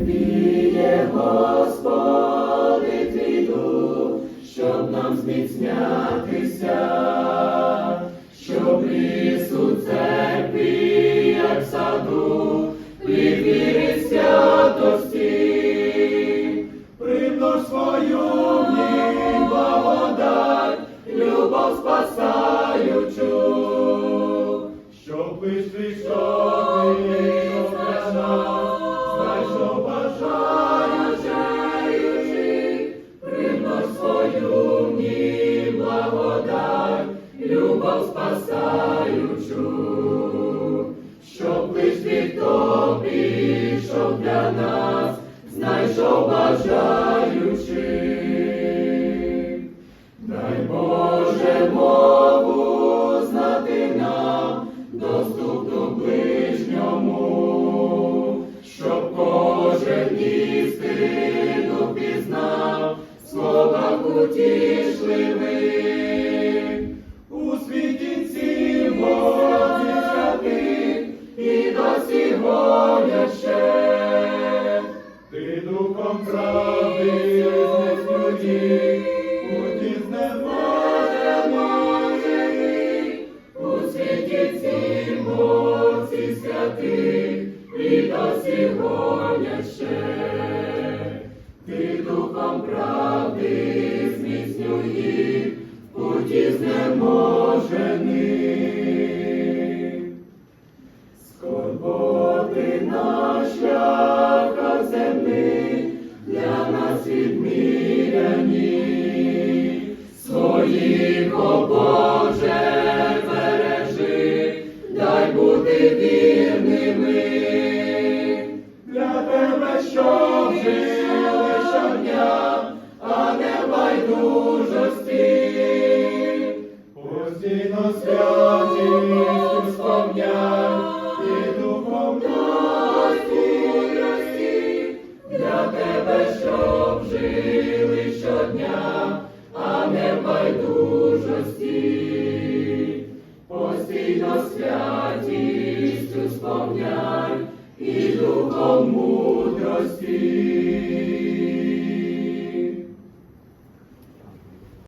віє, Господи, твій щоб нам зміцнятися, щоб ліс у церкві, як саду, віри святості, примнож свою благодать, любов спасаючу, щоб вийшли. Знайшов бажаючи. Дай Боже мову знати нам, доступну ближньому, щоб кожен істину пізнав, слова словах правди людей, путі знеможений, відміряні, своїх, Боже, бережи, дай бути вірними, для тебе, щоб жили щодня, а не байдужості. Постійно святістю байдужості. Постійно святістю сповняй і духом мудрості.